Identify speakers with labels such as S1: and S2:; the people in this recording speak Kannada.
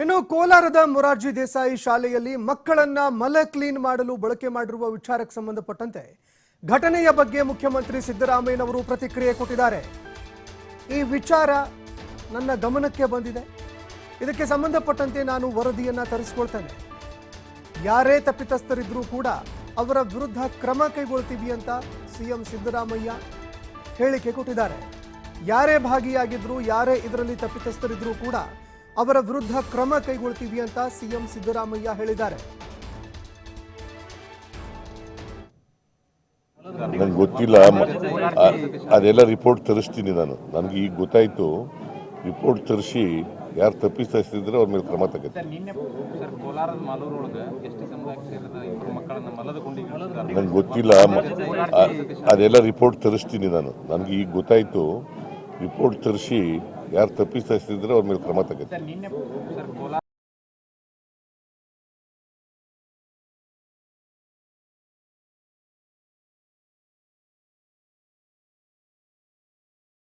S1: ಇನ್ನು ಕೋಲಾರದ ಮೊರಾರ್ಜಿ ದೇಸಾಯಿ ಶಾಲೆಯಲ್ಲಿ ಮಕ್ಕಳನ್ನ ಮಲ ಕ್ಲೀನ್ ಮಾಡಲು ಬಳಕೆ ಮಾಡಿರುವ ವಿಚಾರಕ್ಕೆ ಸಂಬಂಧಪಟ್ಟಂತೆ ಘಟನೆಯ ಬಗ್ಗೆ ಮುಖ್ಯಮಂತ್ರಿ ಸಿದ್ದರಾಮಯ್ಯನವರು ಪ್ರತಿಕ್ರಿಯೆ ಕೊಟ್ಟಿದ್ದಾರೆ. ಈ ವಿಚಾರ ನನ್ನ ಗಮನಕ್ಕೆ ಬಂದಿದೆ. ಇದಕ್ಕೆ ಸಂಬಂಧಪಟ್ಟಂತೆ ನಾನು ವರದಿಯನ್ನ ತರಿಸ್ಕೊಳ್ತೇನೆ. ಯಾರೇ ತಪ್ಪಿತಸ್ಥರಿದ್ರೂ ಕೂಡ ಅವರ ವಿರುದ್ಧ ಕ್ರಮ ಕೈಗೊಳ್ತೀವಿ ಅಂತ ಸಿಎಂ ಸಿದ್ದರಾಮಯ್ಯ ಹೇಳಿಕೆ ಕೊಟ್ಟಿದ್ದಾರೆ. ಯಾರೇ ಭಾಗಿಯಾಗಿದ್ರು, ಯಾರೇ ಇದರಲ್ಲಿ ತಪ್ಪಿತಸ್ಥರಿದ್ರೂ ಕೂಡ ಅವರ ವಿರುದ್ಧ ಕ್ರಮ ಕೈಗೊಳ್ತೀವಿ ಅಂತ ಸಿಎಂ ಸಿದ್ದರಾಮಯ್ಯ ಹೇಳಿದ್ದಾರೆ.
S2: ನನಗೆ ಗೊತ್ತಿಲ್ಲ. ಅದೆಲ್ಲ ರಿಪೋರ್ಟ್ ತರಿಸ್ತೀನಿ ನಾನು. ನನಗೆ ಈಗ ಗೊತ್ತಾಯ್ತು. ರಿಪೋರ್ಟ್ ತರಿಸಿ ಯಾರು ತಪ್ಪಿಸ್ತಿದ್ರೆ ಅವ್ರ ಮೇಲೆ ಕ್ರಮ
S3: ತಗತ್ತೆ
S2: ನನಗೆ ಗೊತ್ತಿಲ್ಲ. ಅದೆಲ್ಲ ರಿಪೋರ್ಟ್ ತರಿಸ್ತೀನಿ ನಾನು. ನನಗೆ ಈಗ ಗೊತ್ತಾಯ್ತು. ರಿಪೋರ್ಟ್ ತರಿಸಿ ಯಾರು ತಪ್ಪಿಸ್ತಿದ್ರೆ ಅವ್ರ ಮೇಲೆ ಕ್ರಮ
S3: ಕೋಲಾರ